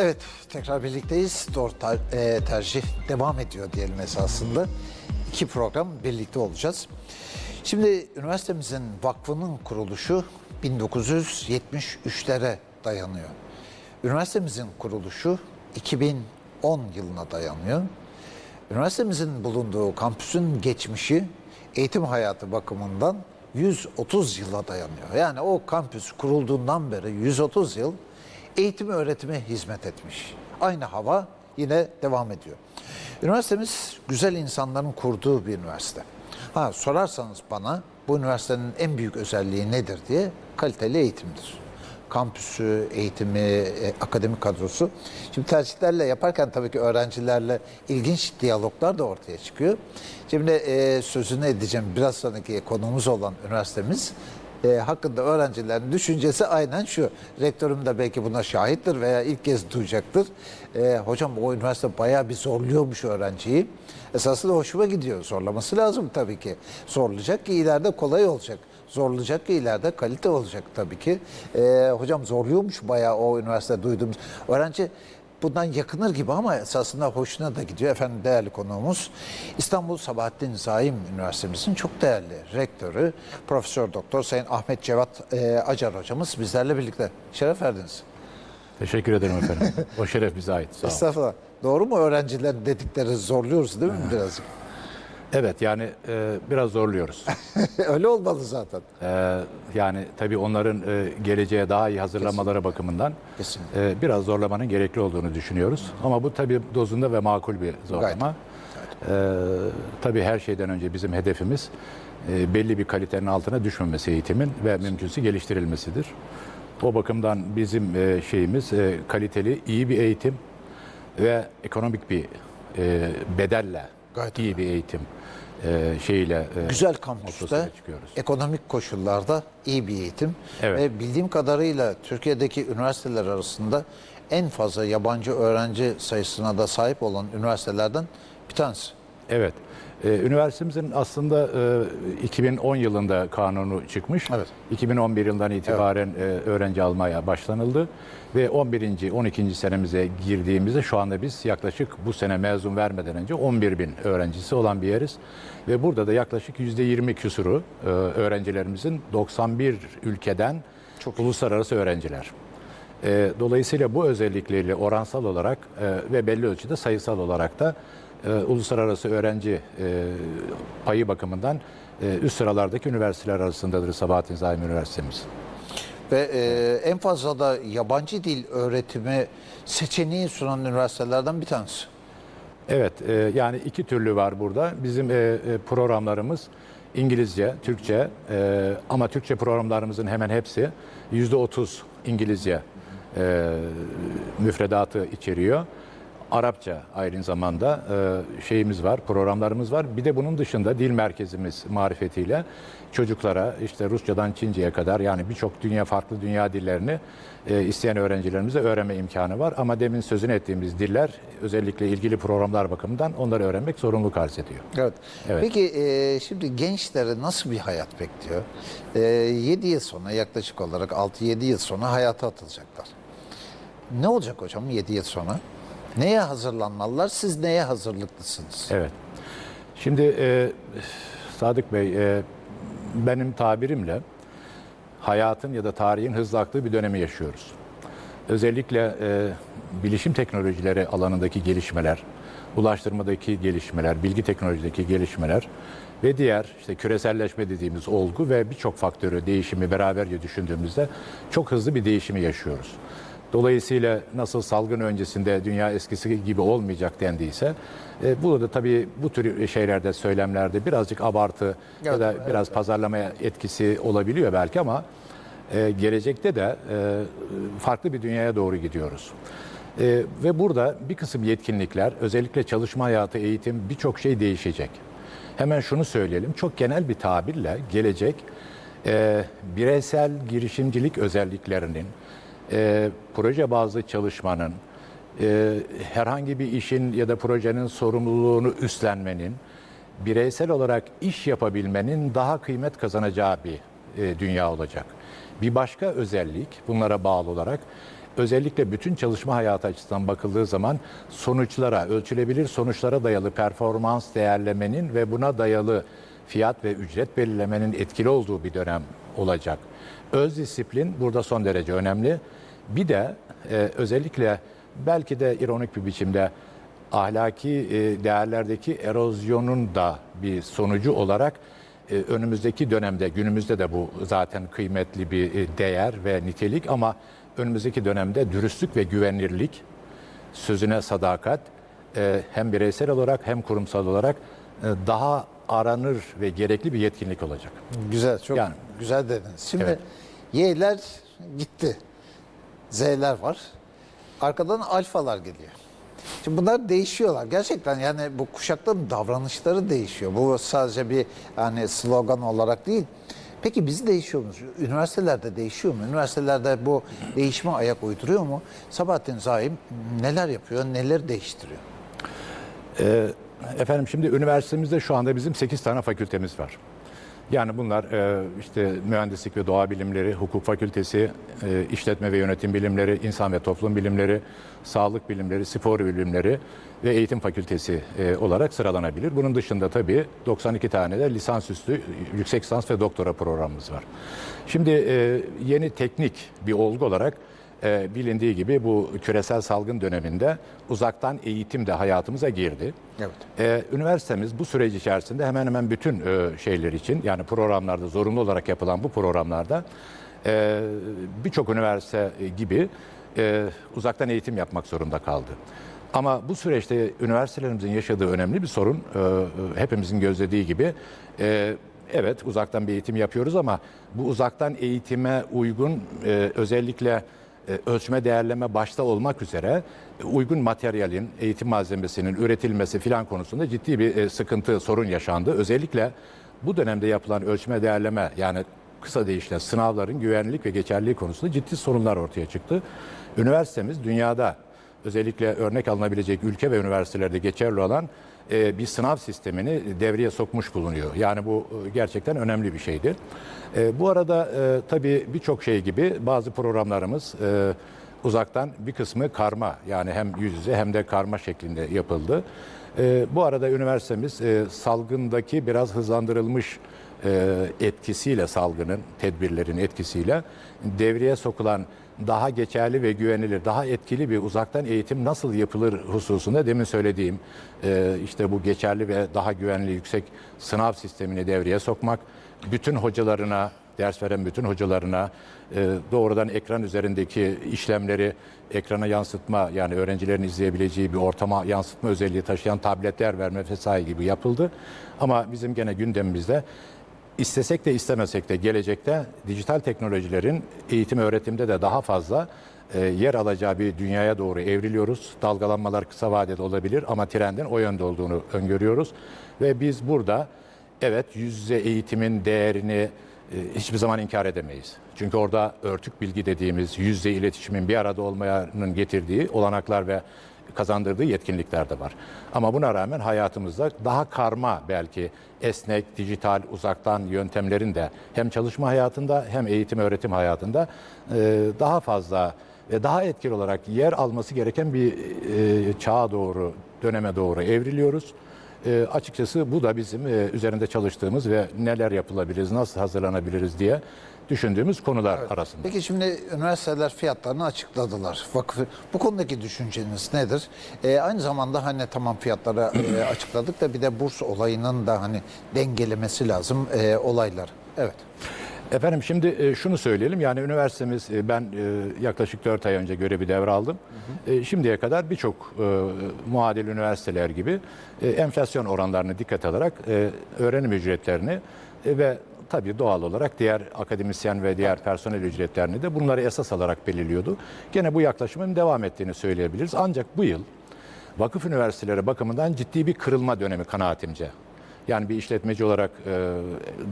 Evet, tekrar birlikteyiz. Doğru ter- e, tercih devam ediyor diyelim esasında. İki program birlikte olacağız. Şimdi üniversitemizin vakfının kuruluşu 1973'lere dayanıyor. Üniversitemizin kuruluşu 2010 yılına dayanıyor. Üniversitemizin bulunduğu kampüsün geçmişi eğitim hayatı bakımından 130 yıla dayanıyor. Yani o kampüs kurulduğundan beri 130 yıl eğitim öğretime hizmet etmiş. Aynı hava yine devam ediyor. Üniversitemiz güzel insanların kurduğu bir üniversite. Ha sorarsanız bana bu üniversitenin en büyük özelliği nedir diye kaliteli eğitimdir kampüsü, eğitimi, e, akademik kadrosu. Şimdi tercihlerle yaparken tabii ki öğrencilerle ilginç diyaloglar da ortaya çıkıyor. Şimdi e, sözünü edeceğim biraz sonraki konumuz olan üniversitemiz e, hakkında öğrencilerin düşüncesi aynen şu. Rektörüm de belki buna şahittir veya ilk kez duyacaktır. E, hocam o üniversite bayağı bir zorluyormuş öğrenciyi. Esasında hoşuma gidiyor. Zorlaması lazım tabii ki. Zorlayacak ki ileride kolay olacak zorlayacak ki ileride kalite olacak tabii ki. Ee, hocam zorluyormuş bayağı o üniversite duyduğumuz. Öğrenci bundan yakınır gibi ama esasında hoşuna da gidiyor. Efendim değerli konuğumuz İstanbul Sabahattin Zaim Üniversitemizin çok değerli rektörü Profesör Doktor Sayın Ahmet Cevat e, Acar hocamız bizlerle birlikte. Şeref verdiniz. Teşekkür ederim efendim. o şeref bize ait. Sağ olun. Estağfurullah. Doğru mu öğrenciler dedikleri zorluyoruz değil mi birazcık? Evet yani e, biraz zorluyoruz. Öyle olmalı zaten. E, yani tabii onların e, geleceğe daha iyi hazırlanmaları bakımından Kesinlikle. e, biraz zorlamanın gerekli olduğunu düşünüyoruz. Ama bu tabii dozunda ve makul bir zorlama. E, tabii her şeyden önce bizim hedefimiz e, belli bir kalitenin altına düşmemesi eğitimin ve mümkünse geliştirilmesidir. O bakımdan bizim e, şeyimiz e, kaliteli, iyi bir eğitim ve ekonomik bir e, bedelle Gayet iyi bir eğitim e, şeyiyle e, Güzel kampüste, ekonomik koşullarda iyi bir eğitim. Evet. Ve bildiğim kadarıyla Türkiye'deki üniversiteler arasında en fazla yabancı öğrenci sayısına da sahip olan üniversitelerden bir tanesi. Evet. Ee, üniversitemizin aslında e, 2010 yılında kanunu çıkmış. Evet. 2011 yılından itibaren e, öğrenci almaya başlanıldı. Ve 11. 12. senemize girdiğimizde şu anda biz yaklaşık bu sene mezun vermeden önce 11 bin öğrencisi olan bir yeriz. Ve burada da yaklaşık %20 küsuru e, öğrencilerimizin 91 ülkeden uluslararası öğrenciler. E, Dolayısıyla bu özellikleriyle oransal olarak e, ve belli ölçüde sayısal olarak da e, uluslararası öğrenci e, payı bakımından e, üst sıralardaki üniversiteler arasındadır Sabahattin Zaim Üniversitemiz. Ve e, en fazla da yabancı dil öğretimi seçeneği sunan üniversitelerden bir tanesi. Evet, e, yani iki türlü var burada. Bizim e, e, programlarımız İngilizce, Türkçe e, ama Türkçe programlarımızın hemen hepsi %30 İngilizce e, müfredatı içeriyor. Arapça aynı zamanda e, şeyimiz var, programlarımız var. Bir de bunun dışında dil merkezimiz marifetiyle çocuklara işte Rusçadan Çince'ye kadar yani birçok dünya farklı dünya dillerini e, isteyen öğrencilerimize öğrenme imkanı var. Ama demin sözünü ettiğimiz diller özellikle ilgili programlar bakımından onları öğrenmek zorunluluk arz ediyor. Evet. Evet. Peki e, şimdi gençlere nasıl bir hayat bekliyor? E, 7 yıl sonra yaklaşık olarak 6-7 yıl sonra hayata atılacaklar. Ne olacak hocam 7 yıl sonra? Neye hazırlanmalılar? Siz neye hazırlıklısınız? Evet. Şimdi e, Sadık Bey, e, benim tabirimle hayatın ya da tarihin hızlı aktığı bir dönemi yaşıyoruz. Özellikle e, bilişim teknolojileri alanındaki gelişmeler, ulaştırmadaki gelişmeler, bilgi teknolojideki gelişmeler ve diğer işte küreselleşme dediğimiz olgu ve birçok faktörü, değişimi beraberce düşündüğümüzde çok hızlı bir değişimi yaşıyoruz. Dolayısıyla nasıl salgın öncesinde dünya eskisi gibi olmayacak dendiyse, e, bu da tabii bu tür şeylerde, söylemlerde birazcık abartı ya da biraz pazarlamaya etkisi olabiliyor belki ama e, gelecekte de e, farklı bir dünyaya doğru gidiyoruz. E, ve burada bir kısım yetkinlikler, özellikle çalışma hayatı, eğitim birçok şey değişecek. Hemen şunu söyleyelim, çok genel bir tabirle gelecek e, bireysel girişimcilik özelliklerinin, e, proje bazlı çalışmanın, e, herhangi bir işin ya da projenin sorumluluğunu üstlenmenin, bireysel olarak iş yapabilmenin daha kıymet kazanacağı bir e, dünya olacak. Bir başka özellik bunlara bağlı olarak özellikle bütün çalışma hayatı açısından bakıldığı zaman sonuçlara, ölçülebilir sonuçlara dayalı performans değerlemenin ve buna dayalı fiyat ve ücret belirlemenin etkili olduğu bir dönem olacak. Öz disiplin burada son derece önemli. Bir de e, özellikle belki de ironik bir biçimde ahlaki e, değerlerdeki erozyonun da bir sonucu olarak e, önümüzdeki dönemde, günümüzde de bu zaten kıymetli bir e, değer ve nitelik ama önümüzdeki dönemde dürüstlük ve güvenirlik, sözüne sadakat e, hem bireysel olarak hem kurumsal olarak e, daha aranır ve gerekli bir yetkinlik olacak. Güzel, çok Yani. güzel dediniz. Şimdi Evet. Y'ler gitti. Z'ler var. Arkadan alfalar geliyor. Şimdi bunlar değişiyorlar. Gerçekten yani bu kuşakların davranışları değişiyor. Bu sadece bir hani slogan olarak değil. Peki biz değişiyor muyuz? Üniversitelerde değişiyor mu? Üniversitelerde bu değişime ayak uyduruyor mu? Sabahattin Zaim neler yapıyor, neler değiştiriyor? Ee, efendim şimdi üniversitemizde şu anda bizim 8 tane fakültemiz var. Yani bunlar e, işte mühendislik ve doğa bilimleri, hukuk fakültesi, e, işletme ve yönetim bilimleri, insan ve toplum bilimleri, sağlık bilimleri, spor bilimleri ve eğitim fakültesi e, olarak sıralanabilir. Bunun dışında tabii 92 tane de lisansüstü yüksek lisans ve doktora programımız var. Şimdi yeni teknik bir olgu olarak e, bilindiği gibi bu küresel salgın döneminde uzaktan eğitim de hayatımıza girdi. Evet. Ee, üniversitemiz bu süreç içerisinde hemen hemen bütün e, şeyler için yani programlarda zorunlu olarak yapılan bu programlarda e, birçok üniversite gibi e, uzaktan eğitim yapmak zorunda kaldı. Ama bu süreçte üniversitelerimizin yaşadığı önemli bir sorun e, e, hepimizin gözlediği gibi e, evet uzaktan bir eğitim yapıyoruz ama bu uzaktan eğitime uygun e, özellikle e, ölçme değerleme başta olmak üzere e, uygun materyalin, eğitim malzemesinin üretilmesi filan konusunda ciddi bir e, sıkıntı, sorun yaşandı. Özellikle bu dönemde yapılan ölçme değerleme yani kısa deyişle sınavların güvenlik ve geçerliliği konusunda ciddi sorunlar ortaya çıktı. Üniversitemiz dünyada özellikle örnek alınabilecek ülke ve üniversitelerde geçerli olan e, bir sınav sistemini devreye sokmuş bulunuyor. Yani bu e, gerçekten önemli bir şeydi. E, Bu arada tabii birçok şey gibi bazı programlarımız uzaktan bir kısmı karma yani hem yüz yüze hem de karma şeklinde yapıldı. Bu arada üniversitemiz salgındaki biraz hızlandırılmış etkisiyle salgının, tedbirlerin etkisiyle devreye sokulan daha geçerli ve güvenilir, daha etkili bir uzaktan eğitim nasıl yapılır hususunda demin söylediğim e, işte bu geçerli ve daha güvenli yüksek sınav sistemini devreye sokmak, bütün hocalarına, ders veren bütün hocalarına e, doğrudan ekran üzerindeki işlemleri ekrana yansıtma yani öğrencilerin izleyebileceği bir ortama yansıtma özelliği taşıyan tabletler verme vesaire gibi yapıldı. Ama bizim gene gündemimizde İstesek de istemesek de gelecekte dijital teknolojilerin eğitim öğretimde de daha fazla e, yer alacağı bir dünyaya doğru evriliyoruz. Dalgalanmalar kısa vadede olabilir ama trendin o yönde olduğunu öngörüyoruz. Ve biz burada evet yüz yüze eğitimin değerini e, hiçbir zaman inkar edemeyiz. Çünkü orada örtük bilgi dediğimiz yüz yüze iletişimin bir arada olmayanın getirdiği olanaklar ve kazandırdığı yetkinlikler de var. Ama buna rağmen hayatımızda daha karma belki esnek, dijital, uzaktan yöntemlerin de hem çalışma hayatında hem eğitim öğretim hayatında e, daha fazla ve daha etkili olarak yer alması gereken bir e, çağa doğru, döneme doğru evriliyoruz. E, açıkçası bu da bizim e, üzerinde çalıştığımız ve neler yapılabiliriz, nasıl hazırlanabiliriz diye düşündüğümüz konular arasında. Peki şimdi üniversiteler fiyatlarını açıkladılar. Vakıf, bu konudaki düşünceniz nedir? Ee, aynı zamanda hani tamam fiyatları e, açıkladık da bir de burs olayının da hani dengelemesi lazım e, olaylar. Evet. Efendim şimdi e, şunu söyleyelim yani üniversitemiz e, ben e, yaklaşık 4 ay önce görevi devraldım. E, Şimdiye kadar birçok muadil üniversiteler gibi enflasyon oranlarını dikkat alarak öğrenim ücretlerini ve tabii doğal olarak diğer akademisyen ve diğer personel ücretlerini de bunları esas alarak belirliyordu. Gene bu yaklaşımın devam ettiğini söyleyebiliriz. Ancak bu yıl vakıf üniversiteleri bakımından ciddi bir kırılma dönemi kanaatimce. Yani bir işletmeci olarak e,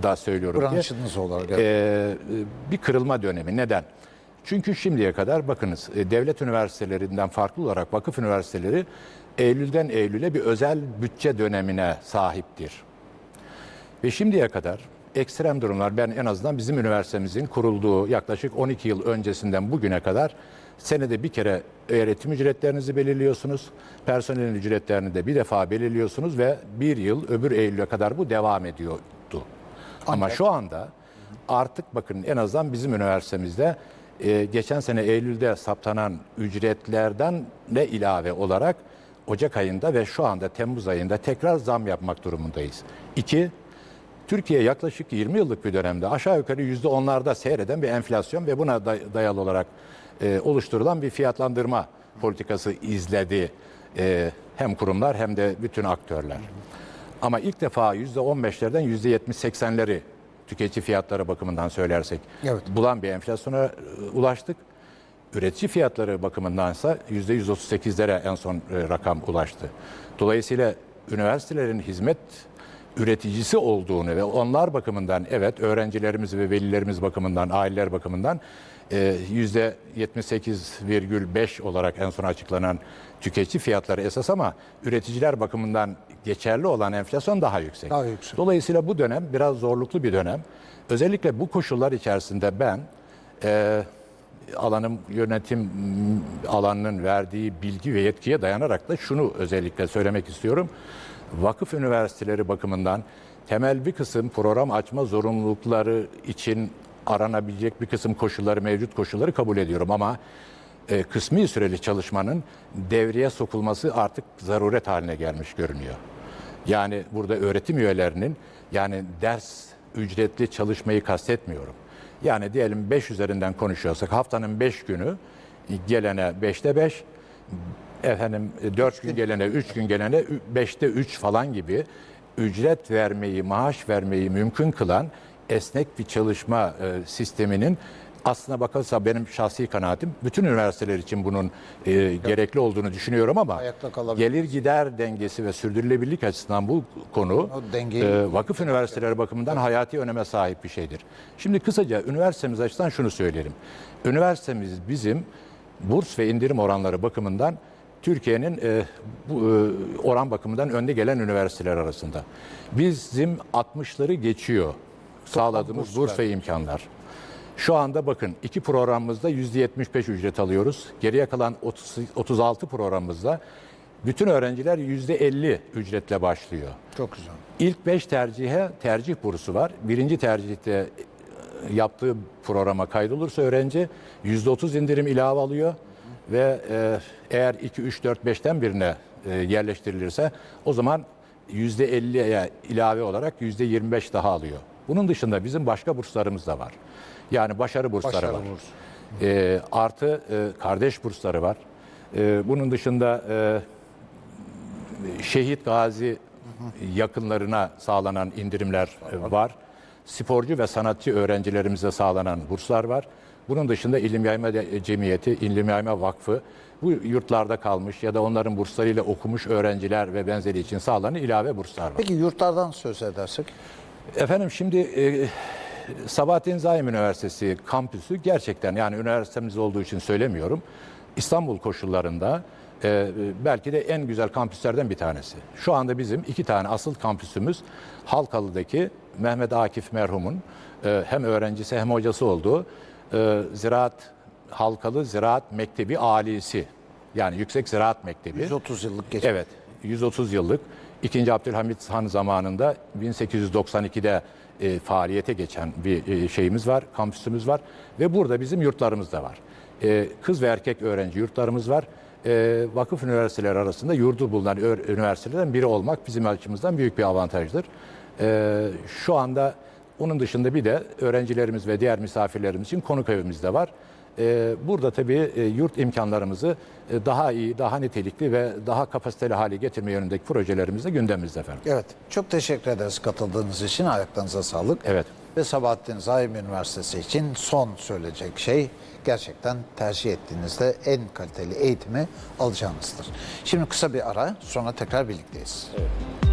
da söylüyorum ki Branşınız olarak. evet. e, bir kırılma dönemi. Neden? Çünkü şimdiye kadar bakınız e, devlet üniversitelerinden farklı olarak vakıf üniversiteleri Eylül'den Eylül'e bir özel bütçe dönemine sahiptir. Ve şimdiye kadar ekstrem durumlar ben en azından bizim üniversitemizin kurulduğu yaklaşık 12 yıl öncesinden bugüne kadar Senede bir kere öğretim ücretlerinizi belirliyorsunuz. Personelin ücretlerini de bir defa belirliyorsunuz ve bir yıl öbür Eylül'e kadar bu devam ediyordu. Ama şu anda artık bakın en azından bizim üniversitemizde e, geçen sene Eylül'de saptanan ücretlerden ne ilave olarak Ocak ayında ve şu anda Temmuz ayında tekrar zam yapmak durumundayız. İki, Türkiye yaklaşık 20 yıllık bir dönemde aşağı yukarı yüzde onlarda seyreden bir enflasyon ve buna day- dayalı olarak e, oluşturulan bir fiyatlandırma politikası izledi e, hem kurumlar hem de bütün aktörler. Ama ilk defa yüzde 15'lerden yüzde 70-80'leri tüketici fiyatları bakımından söylersek Evet. bulan bir enflasyona e, ulaştık. Üretici fiyatları bakımındansa yüzde 138'lere en son rakam ulaştı. Dolayısıyla üniversitelerin hizmet üreticisi olduğunu ve onlar bakımından evet öğrencilerimiz ve velilerimiz bakımından, aileler bakımından %78,5 olarak en son açıklanan tüketici fiyatları esas ama üreticiler bakımından geçerli olan enflasyon daha yüksek. Daha yüksek. Dolayısıyla bu dönem biraz zorluklu bir dönem. Özellikle bu koşullar içerisinde ben e, alanım yönetim alanının verdiği bilgi ve yetkiye dayanarak da şunu özellikle söylemek istiyorum. Vakıf üniversiteleri bakımından temel bir kısım program açma zorunlulukları için aranabilecek bir kısım koşulları, mevcut koşulları kabul ediyorum ama e, kısmi süreli çalışmanın devreye sokulması artık zaruret haline gelmiş görünüyor. Yani burada öğretim üyelerinin yani ders ücretli çalışmayı kastetmiyorum. Yani diyelim 5 üzerinden konuşuyorsak haftanın 5 günü gelene 5'te 5, efendim 4 gün gelene 3 gün gelene 5'te 3 falan gibi ücret vermeyi, maaş vermeyi mümkün kılan esnek bir çalışma e, sisteminin aslına bakılsa benim şahsi kanaatim bütün üniversiteler için bunun e, gerekli olduğunu düşünüyorum ama gelir gider dengesi ve sürdürülebilirlik açısından bu konu dengeyi- e, vakıf üniversiteleri bakımından hayati öneme sahip bir şeydir. Şimdi kısaca üniversitemiz açısından şunu söyleyelim. Üniversitemiz bizim burs ve indirim oranları bakımından Türkiye'nin e, bu e, oran bakımından önde gelen üniversiteler arasında. Bizim 60'ları geçiyor sağladığımız burs ve imkanlar. Şu anda bakın iki programımızda %75 ücret alıyoruz. Geriye kalan 30, 36 programımızda bütün öğrenciler %50 ücretle başlıyor. Çok güzel. İlk 5 tercihe tercih bursu var. Birinci tercihte e, yaptığı programa kaydolursa öğrenci %30 indirim ilave alıyor. Ve e, eğer 2, 3, 4, 5'ten birine e, yerleştirilirse o zaman %50'ye ilave olarak %25 daha alıyor. Bunun dışında bizim başka burslarımız da var. Yani başarı bursları Başarı var. bursu. E, artı e, kardeş bursları var. E, bunun dışında e, şehit gazi yakınlarına sağlanan indirimler e, var. Sporcu ve sanatçı öğrencilerimize sağlanan burslar var. Bunun dışında İlim Yayma De- Cemiyeti, İlim Yayma Vakfı bu yurtlarda kalmış ya da onların burslarıyla okumuş öğrenciler ve benzeri için sağlanan ilave burslar var. Peki yurtlardan söz edersek? Efendim şimdi e, Sabahattin Zaim Üniversitesi kampüsü gerçekten yani üniversitemiz olduğu için söylemiyorum. İstanbul koşullarında e, belki de en güzel kampüslerden bir tanesi. Şu anda bizim iki tane asıl kampüsümüz Halkalı'daki Mehmet Akif merhumun e, hem öğrencisi hem hocası olduğu e, Ziraat Halkalı Ziraat Mektebi Alisi yani Yüksek Ziraat Mektebi. 130 yıllık geç. Evet, 130 yıllık. 2. Abdülhamit Han zamanında 1892'de e, faaliyete geçen bir e, şeyimiz var, kampüsümüz var ve burada bizim yurtlarımız da var. E, kız ve erkek öğrenci yurtlarımız var. E, vakıf üniversiteleri arasında yurdu bulunan üniversitelerden biri olmak bizim açımızdan büyük bir avantajdır. E, şu anda onun dışında bir de öğrencilerimiz ve diğer misafirlerimiz için konuk evimiz de var. Ee, Burada tabii e, yurt imkanlarımızı e, daha iyi, daha nitelikli ve daha kapasiteli hale getirme yönündeki projelerimiz de gündemimizde efendim. Evet. Çok teşekkür ederiz katıldığınız için. Ayaklarınıza sağlık. Evet. Ve Sabahattin Zaim Üniversitesi için son söyleyecek şey gerçekten tercih ettiğinizde en kaliteli eğitimi alacağınızdır. Şimdi kısa bir ara sonra tekrar birlikteyiz. Evet.